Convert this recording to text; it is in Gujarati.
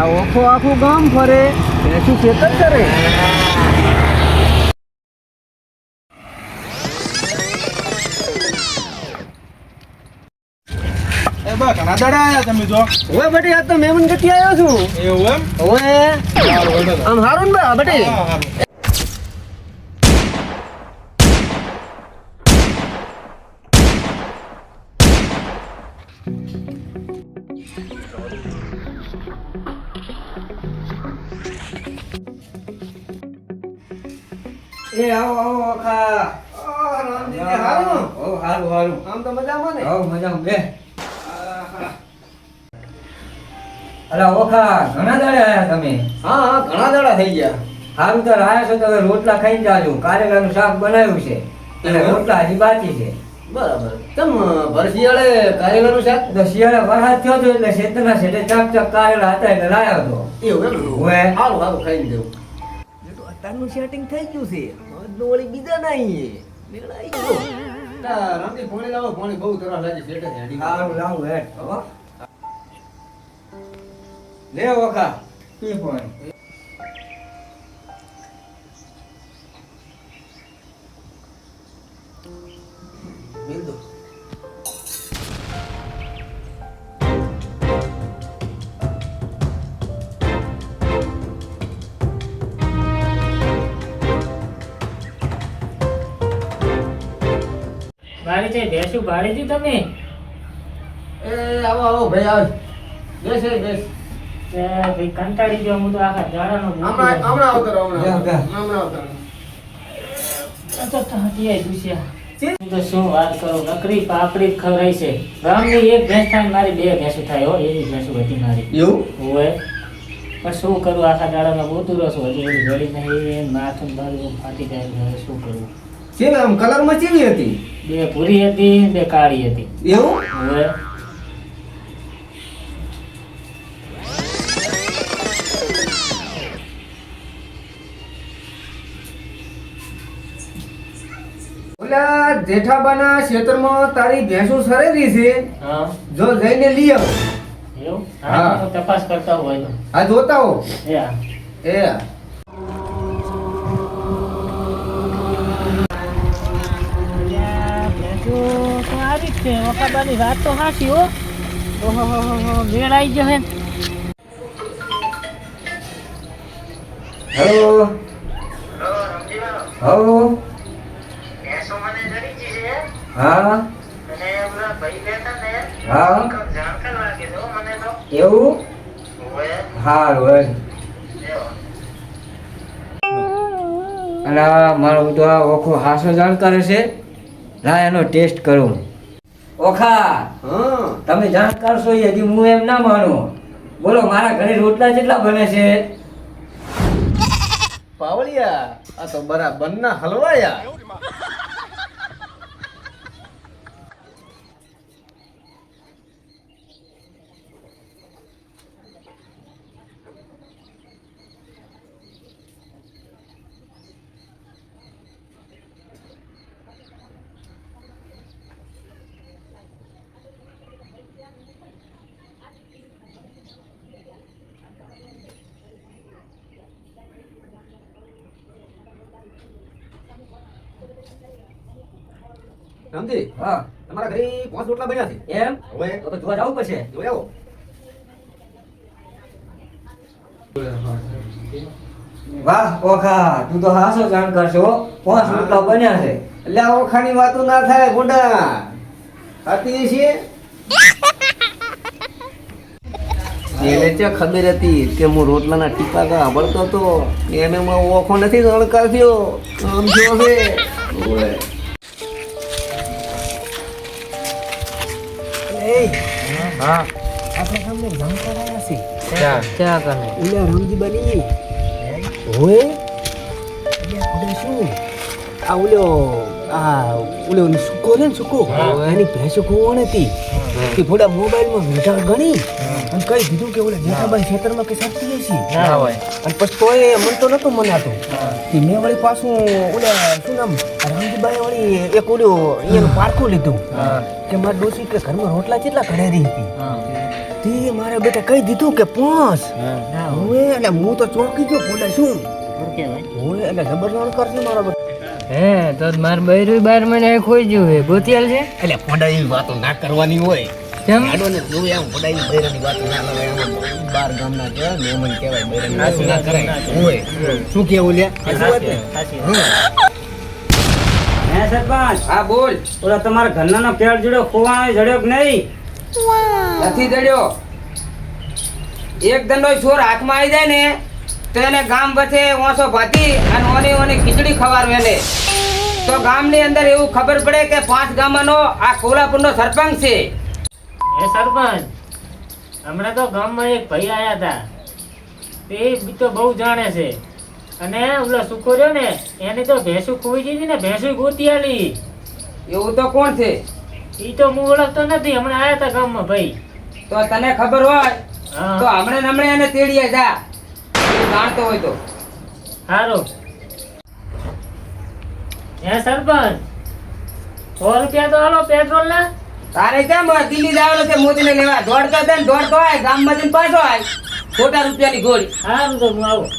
આ ઓખો આખું ગામ ફરે ભેંસું ખેતર કરે. ઘણા દાડા તમે જો. હવે બટી આ તો મેમન ગતિ આવ્યો છું. એવું એમ? હવે. આમ હારું ને બા બટી? એ આવો આવો ઓખા આ, રામજીને હારું? ઓ હારું હારું. આમ તો મજામાં ને? હવ મજામાં બે. અલા ઓખા ઘણા દાડે આયા તમે? હા હા ઘણા દાડા થઈ ગયા. હારું તો આયા છો તો હવે રોટલા ખાઈને જાજો. કારેલાનું શાક બનાવ્યું છે. અને રોટલા હજી બાકી છે. બરાબર. કેમ ભરશિયાળે કારેલાનું શાક? તો શિયાળે વરસાદ થયો હતો એટલે શેતરના શેઠે ચાક ચાક કારેલા હતા એટલે લાયો હતો એવું એમ? હોવે. સારું સારું ખાઈને દેવું અત્યારનું સેટિંગ થઈ ગયું છે. વળી બીજા નહીં રામજી પાણી લાવો પાણી બહુ તરસ લાગે શેઠે હેડી સારું લાવું હેડ હો. લે ઓખા પી પાણી. મિલ દો છે? ભેંસું ભાડી હતી તમે? એ આવો આવો ભાઈ આવો. બેસ એ બેસ ભાઈ કંટાળી ગયો. હું તો આખા દાડાનો હમણાં હમણાં આવતો હમણાં હમણાં આવતો તો થાકી દુસ્યા તો શું વાત કરું? નકરી પાપડી જ છે. ગામની એક ભેંસ થાય મારી બે ભેંસું થાય હો. એવી ભેંસું હતી મારી. એવું? હોય પણ શું કરું? આખા દાડામાં ગોતું રસ હોય હજી એવી ગળી નહીં. માથું મારું ફાટી જાય. શું કરવું ને આમ કલરમાં ચેવી હતી? બે ભૂરી હતી બે કાળી હતી. એવું? હવે? ઓલા જેઠાબાના ક્ષેત્રમાં તારી ભેંસો સરેલી છે. હા. જો જઈને લઈ આવો. હા. હા. તપાસ કરતા હોય જોતા હો. યા એ વાત તો સાચી હો. વેળ આવી ગયો હેલો હેલો હલો હા. હા. એવું? હારું હેડ અને આ મારો તો આ ઓખો હાસો જાણકાર છે ના એનો ટેસ્ટ કરું. ઓખા તમે જાણકાર છો હજી હું એમ ના માનું. બોલો મારા ઘરે રોટલા કેટલા બને છે? પાવળિયા આ તો બરાબર ના હલવાયા. રામજી હા. તમારા ઘરે પાંચ રોટલા બન્યા છે. એમ? હવે? તો જોવા જવું પડશે. જોઈ આવો વાહ ઓખા. તું તો હાસો જાણ કરશો પાંચ રોટલા બન્યા છે. એટલે આ ઓખાની વાતો ના થાય ગુંડા. હતી છે એને ચા ખબર હતી કે હું રોટલાના ટીપા સાંભળતો હતો. એને ઓખો નથી જાણકાર થયો આમ થયો છે હા. આપણે સામે જાણકાર આવ્યા છે. ચા ચા કને ઓલા રામજી બની. હોય એટલે શું? આ ઓલો આ ઓલો સુકો ને સુકો? એની ભેંસો કોણ હતી. કે થોડા મોબાઈલમાં મીઠા ગણી અને કઈ દીધું કે ઓલા જેઠાભાઈ ખેતરમાં કે સાચી છે ના અને પછી તોય મન તો નતો મનાતો કે મેં વળી પાછું ઓલા શું નામ રામજીભાઈ વળી એક ઓલું અહીંયાનું પારખું લીધું. કે મારા ડોસી કે ઘરમાં રોટલા કેટલા ઘડેરી હતી. તે મારે બેટા કહી દીધું કે પાંચ હું. હવે એટલે હું તો ચોંકી ગયો ફોડા શું? હું હવે એટલે જબરદસ્ત કરશે મારા બેટા. હે તો માર બૈરું બાર મને ખોઈ ગયું હે. ગોતિયાલ છે? એટલે ફોડા એવી વાતો ના કરવાની હોય. કેમ? આડોને જોવે આમ ફોડા એવી બૈરાની વાતો ના કરાય આમ બાર ગામના કે મેમન કહેવાય બૈરાની. વાતો ના કરે હોય. શું કેવું હા. હે સરપંચ. હા બોલ. ઓલા તમારા ઘરનાનો પેડ જોડે ખોવાનો જડ્યો કે નહીં? નથી જડ્યો. એક દંડો છોર હાથમાં આવી જાય ને તો એને ગામ વચ્ચે ઓછો ભાતી અને ઓની ઓની ખીચડી ખવારવે ને તો ગામની અંદર એવું ખબર પડે કે પાંચ ગામનો આ કોલ્હાપુરનો સરપંચ છે. હે સરપંચ હમણાં તો ગામમાં એક ભાઈ આવ્યા હતા. તે બી તો બહુ જાણે છે. અને ઓલો સુખો રહ્યો ને એને તો ભેંસું ખોઈ દીધી ને ભેંસું ગોતી આલી. એવું તો કોણ છે? એ તો હું ઓળખતો નથી હમણાં આવ્યા હતા ગામમાં ભાઈ. તો તને ખબર હોય તો હમણાં હમણે એને તેડીએ જા. જાણતો હોય તો. સારું હે સરપંચ સો રૂપિયા તો હાલો પેટ્રોલ ના. તારે કેમ દિલ્હી જાવેલો છે મોદીને લેવા. દોડતો દે ને દોડતો આય ગામમાં જઈને પાછો આય ખોટા રૂપિયાની ગોળી. સારું તો હું આવું.